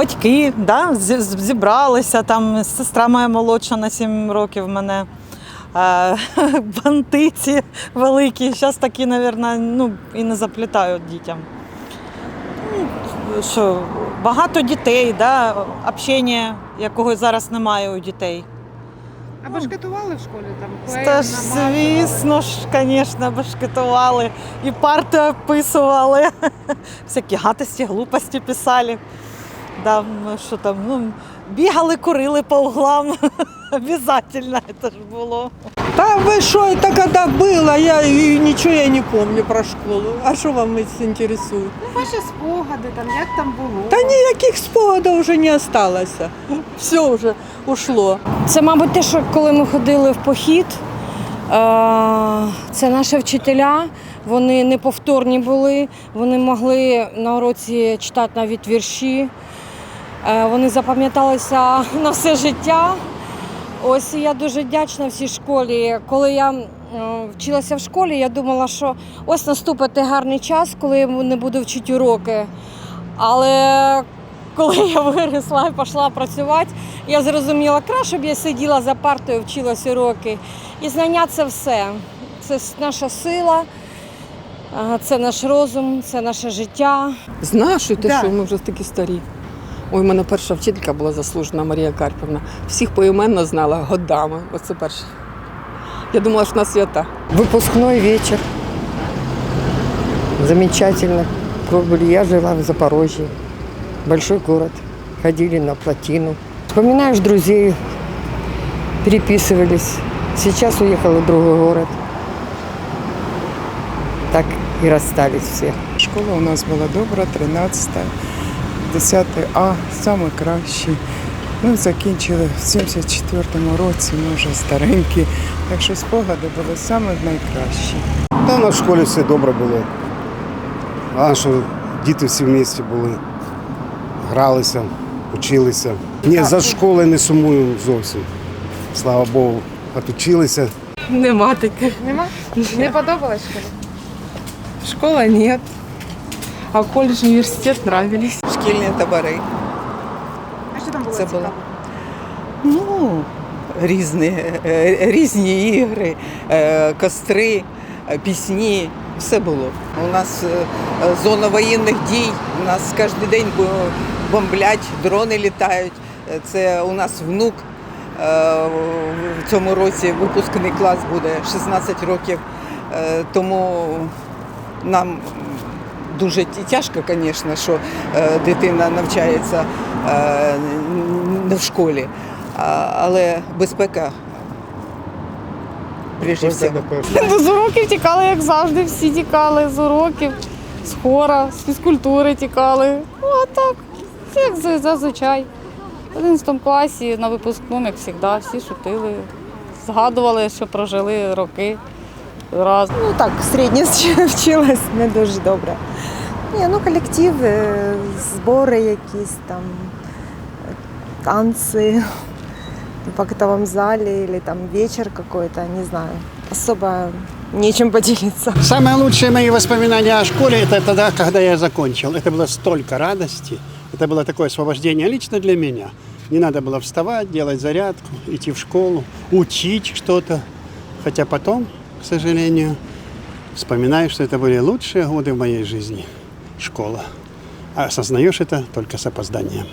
батьки да, зібралися, там сестра моя молодша на 7 років мене. Е, банти ці великі, зараз такі, мабуть, ну, і не заплітають дітям. Ну, Що, багато дітей, да, общення, якого зараз немає у дітей. А башкетували в школі там? Та ж, звісно ж, звісно, башкетували і парти описували, всякі гадості, глупості писали Да, ну, що там, ну, бігали, курили по углам. Обязательно це ж було. Да вы что, это когда было? Я и ничего я не помню про школу. А что вам это интересует? Ну, ваші спогади, там, як там було? Да никаких спогадов уже не осталось. Все уже ушло. Це, мабуть, те, що коли ми ходили в похід, е, це наші вчителя. Вони неповторні були, вони могли на уроці читати навіть вірші. Е, Вони запам'яталися на все життя. Ось я дуже вдячна всій школі. Коли я вчилася в школі, я думала, що ось наступить гарний час, коли я не буду вчити уроки. Але коли я виросла і пішла працювати, я зрозуміла, краще б я сиділа за партою, вчилась уроки. І знання це все. Це наша сила, це наш розум, це наше життя. Знаєш, ти Да. що ми вже такі старі. Ой, у мене перша вчителька була заслужена Марія Карпівна. Всіх поіменно знала годами. Оце перше. Я думала, що вона свята. Выпускной вечер. Замечательно. Я жила в Запорожье. Большой город. Ходили на плотину. Вспоминаешь друзей, переписывались. Сейчас уехала в другой город. Так и расстались все. Школа у нас була добра, 13, 10 А, саме кращий. Ми закінчили в 74-му році, ми вже старенькі. Так що спогади були саме найкращі. Та на школі все добре було. А що діти всі в місті були, гралися, училися. Ні, за школи не сумую зовсім. Слава Богу, отучилися. Нема таких. Нема? Не подобалась школа? Школа нет. А колледж, университет нравились. Шкільні табори. А що там було Це цікаво? було. Ну, різні, е, різні ігри, е, костри, е, пісні. Все було. У нас зона воєнних дій, у нас кожен день бо- бомблять, дрони літають. Е, Це у нас внук. е, В цьому році випускний клас буде 16 років. Е, Тому нам дуже тяжко, звісно, що дитина навчається не в школі, але безпека всього. Ну, З уроків тікали, як завжди, всі тікали з уроків, з хора, з фізкультури тікали. Ну, а так, як за- зазвичай. В 11 класі на випускному, як завжди, всі шутили, згадували, що прожили роки разом. Ну так, середньо вчилась не дуже добре. Ні, ну колектив, е, збори якісь там, е, танці в актовом зале или там вечер какой-то, не знаю. Особо нечем поделиться. Самые лучшие мои воспоминания о школе это тогда, когда я закончил. Это было столько радости, Это было такое освобождение лично для меня. Не надо было вставать, делать зарядку, идти в школу, учить что-то. Хотя потом, к сожалению, вспоминаю, что это были лучшие годы в моей жизни. Школа. А осознаешь это только с опозданием.